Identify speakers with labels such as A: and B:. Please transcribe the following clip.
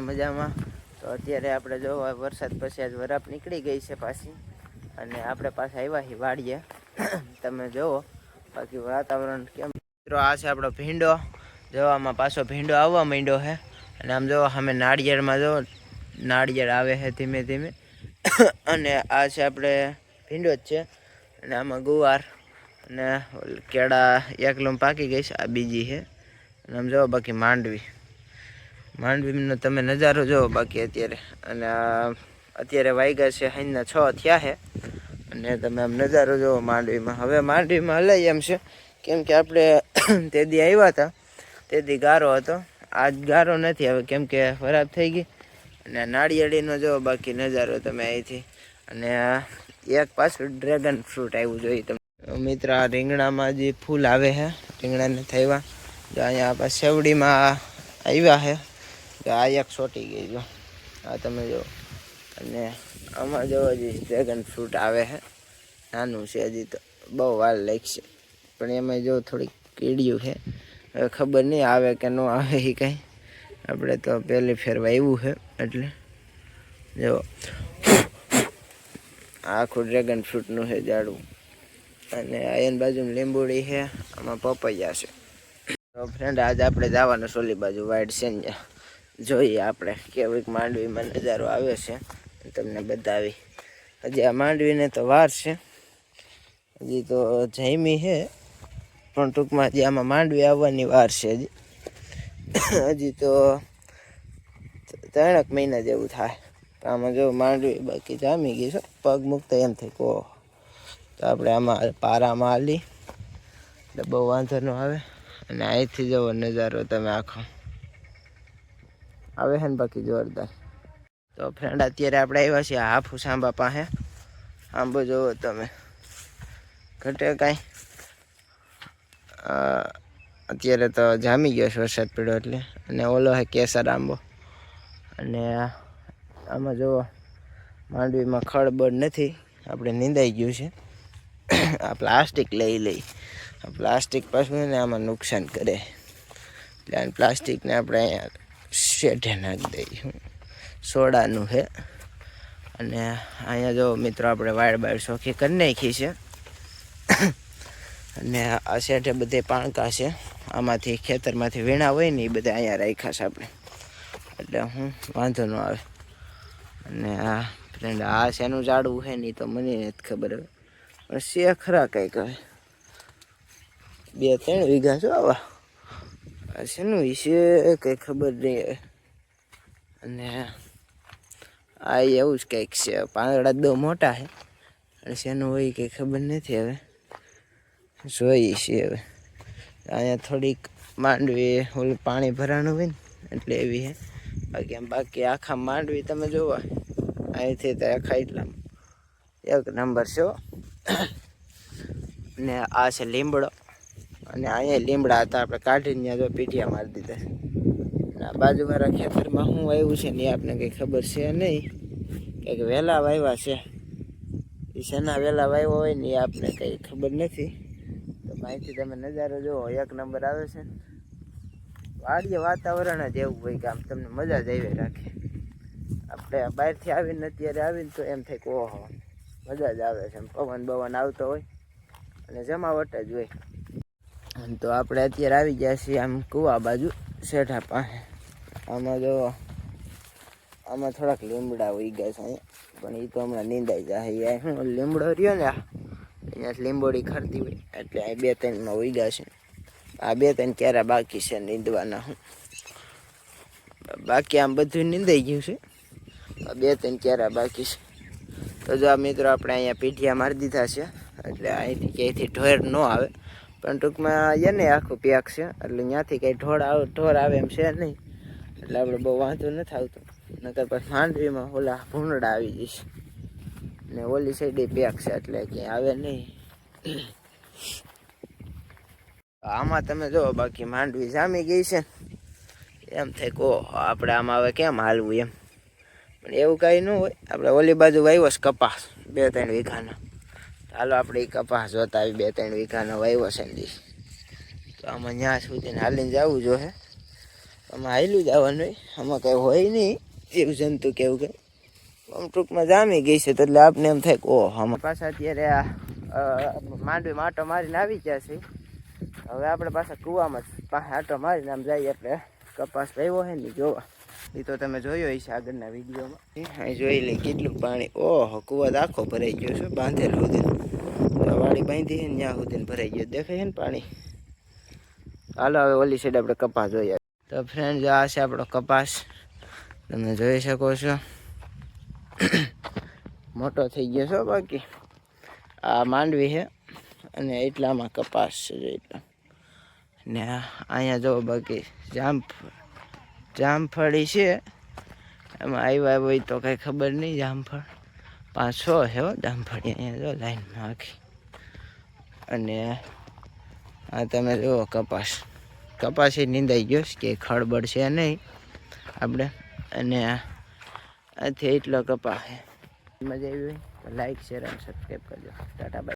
A: મજામાં. તો અત્યારે આપણે જો વરસાદ પછી આજ વરાપ નીકળી ગઈ છે પાછી. અને આપણે પાછા આવ્યા છીએ વાડીએ. તમે જુઓ, બાકી વાતાવરણ કેમ. મિત્રો, આ છે આપણો ભીંડો. જોવામાં પાછો ભીંડો આવવા માંડ્યો છે. અને આમ જો અમે નાળિયેરમાં જો નાળિયેર આવે છે ધીમે ધીમે. અને આ છે આપણે ભીંડો જ છે. અને આમાં ગુવાર અને કેળા એકલું પાકી ગઈ છે. આ બીજી છે. અને આમ જુઓ બાકી માંડવી. માંડવીનો તમે નજારો જોવો બાકી અત્યારે. અને અત્યારે વાગ્યા છે અહીંના છ થયા છે અને તમે આમ નજારો જોવો માંડવીમાં. હવે માંડવીમાં હલાઈ એમ છે. કેમ કે આપણે તે દી આવ્યા હતા. તે દી ગારો હતો. આજ ગારો નથી હવે, કેમ કે ખરાબ થઈ ગઈ. અને નાળિયેળીનો જોવો બાકી નજારો તમે અહીંથી. અને એક પાછું ડ્રેગન ફ્રૂટ આવ્યું જોઈએ તમે મિત્ર, આ રીંગણામાં જે ફૂલ આવે છે રીંગણાને થયા જો અહીંયા આપણે સેવડીમાં આવ્યા છે તો આ એક છોટી ગઈ જો. આ તમે જો. અને આમાં જો હજી ડ્રેગન ફ્રૂટ આવે છે નાનું છે, હજી તો બહુ વાર લાગશે. પણ એમાં જો થોડીક કીડિયું છે. હવે ખબર નહીં આવે કે ન આવે એ કંઈ. આપણે તો પહેલી ફેરવા એવું છે, એટલે જો. આખું ડ્રેગન ફ્રૂટનું છે ઝાડવું. અને આયન બાજુમાં લીંબુડી છે, આમાં પપૈયા છે. તો ફ્રેન્ડ આજે આપણે જવાનું સોલી બાજુ વાઇટ સેન્જા જોઈએ આપણે કેવીક માંડવીમાં નજારો આવ્યો છે. તમને બતાવી. હજી આ માંડવીને તો વાર છે. હજી તો જૈમી છે. પણ ટૂંકમાં હજી આમાં માંડવી આવવાની વાર છે હજી. હજી તો ત્રણેક મહિના જેવું થાય. તો આમાં જો માંડવી બાકી જામી ગઈ છે. પગ મૂકતા એમ થઈ કહો તો આપણે આમાં પારામાં હાલી એટલે બહુ વાંધો ન આવે. અને અહીંથી જવો નજારો તમે આખો. આવે છે ને બાકી જોરદાર. તો ફ્રેન્ડ અત્યારે આપણે આવ્યા છીએ હાફૂસ આંબા પાસે આંબો જોવો તમે. ઘટે કાંઈ. અત્યારે તો જામી ગયો છે વરસાદ પડ્યો એટલે. અને ઓલો છે કેસર આંબો. અને આમાં જુઓ માંડવીમાં ખળબળ નથી. આપણે નીંદાઈ ગયું છે. આ પ્લાસ્ટિક લઈ લઈ. પ્લાસ્ટિક પાછું ને આમાં નુકસાન કરે. એટલે પ્લાસ્ટિકને આપણે અહીંયા શેઠે નાખી દઈ. સોડાનું છે અને અહીંયા જો મિત્રો આપણે વાયર બાયર શોખી કરી નાખી છે. અને આ શેઠે બધે પાણકા છે. આમાંથી ખેતરમાંથી વીણા હોય ને એ બધા અહીંયા રાખ્યા છે આપણે. એટલે હું વાંધો ન આવે. અને આ ફ્રેન્ડ, આ શેનું ઝાડવું છે ને તો મને નથી ખબર હવે. પણ શે ખરા કંઈક હવે બે ત્રણ વીઘા છો આવા. શેનું વિશે કંઈ ખબર નહીં હવે. અને આ એવું જ કંઈક છે. પાંદડા બહુ મોટા છે. એટલે શેનું હોય કંઈ ખબર નથી હવે. જોઈએ છીએ હવે. અહીંયા થોડીક માંડવી, ઓલું પાણી ભરાણું હોય ને, એટલે એવી છે. બાકી આમ બાકી આખા માંડવી તમે જોવા. અહીંથી તો આખા એટલા એક નંબર છે અને આ છે લીમડો. અને અહીંયા લીમડા હતા, આપણે કાઢીને ત્યાં જો પીઠિયા મારી દીધા અને બાજુ બાજુવાળા ખેતરમાં શું આવ્યું છે ને એ આપને કંઈ ખબર છે નહીં. કંઈક વહેલા વાવ્યા છે. એ શેના વહેલા વાવ્યા હોય ને એ આપને કંઈ ખબર નથી. તો માહિતી તમે નજારો જુઓ, એક નંબર આવે છે. વાડીએ વાતાવરણ જ એવું હોય કે આમ તમને મજા જ આવી રાખે. આપણે બહારથી આવીને અત્યારે આવીને તો એમ થાય કે ઓહો, મજા જ આવે છે. પવન બવન આવતો હોય અને જમાવટ જ હોય. તો આપણે અત્યારે આવી ગયા છીએ આમ કુવા બાજુ. શેઠા પાસે આમાં જો આમાં થોડાક લીમડા ઉઈ ગયા છે પણ એ તો હમણાં નીંદાઈ જાય. હું લીમડો રહ્યો ને અહીંયા લીંબોડી ખરતી હોય. એટલે આ બે ત્રણમાં ઉઈ ગયા છે. આ બે ત્રણ ક્યારે બાકી છે નીંદવાના હું. બાકી આમ બધું નીંદાઈ ગયું છે. આ બે ત્રણ ક્યારે બાકી છે. તો જો આ મિત્રો આપણે અહીંયા પીઠિયા મારી દીધા છે. એટલે અહીંથી ક્યાંયથી ઢોર ન આવે. પણ ટૂંકમાં એને આખું પેક છે, એટલે ત્યાંથી કંઈ ઢોળ આવે ઢોર આવે એમ છે નહીં. એટલે આપણે બહુ વાંધો નથી આવતો. નકર પછી માંડવીમાં ઓલા ભૂંડડા આવી જઈશ ને ઓલી સાઈડે પેક છે, એટલે ક્યાંય આવે નહીં. આમાં તમે જો બાકી માંડવી જામી ગઈ છે. એમ થાય કહો આપણે આમાં હવે કેમ હાલવું એમ. પણ એવું કાંઈ ન હોય. આપણે ઓલી બાજુ વાવ્યો કપાસ બે ત્રણ વીઘાનો. ચાલો આપણે કપાસ જોતા આવી બે ત્રણ વીઘાનો વાવ્યો છે દી. તો આમાં ત્યાં સુધી હાલીને જવું જોઈએ આમાં હાલું જ આવવાનું આમાં કંઈ હોય નહીં. એવું જંતુ કેવું કંઈ. આમ ટૂંકમાં જામી ગઈ છે તો એટલે આપને એમ થાય કે ઓહ, આમાં પાછા અત્યારે આ માંડવી માટો મારીને આવી ગયા છે હવે આપણે પાછા કૂવામાં પાછા આટો મારીને આમ જઈએ એટલે કપાસ વાવ્યો છે ને જોવા. એ તો તમે જોયો હશે આગળના વિડીયોમાં. અહીં જોઈ લઈ કેટલું પાણી. ઓહો, કૂવા તો આખો ભરાઈ ગયો છે, બાંધેલ સુધી વાડી બાંધી છે ત્યાં સુધી ભરાઈ ગયો. દેખાય છે ને પાણી? હાલો, હવે ઓલી સાઈડ આપણે કપાસ જોઈએ. તો ફ્રેન્ડ આ છે આપણો કપાસ. તમે જોઈ શકો છો. મોટો થઈ ગયો છો બાકી. આ માંડવી છે અને એટલામાં કપાસ છે એટલા. ને અહીંયા જો બાકી જામફળ. જામફળી છે. એમાં આવ્યા હોય તો કંઈ ખબર નહીં જામફળ. પાંચ છ હો જામફળી અહીંયા જો લાઈનમાં આખી. અને આ તમે જુઓ કપાસ. કપાસ એ નીંદાઈ ગયો કે ખળબળ છે નહીં આપણે. અને આથી એટલો કપાસ મજા આવી હોય લાઈક શેર અને સબસ્ક્રાઈબ કરજો. ટાટા બાય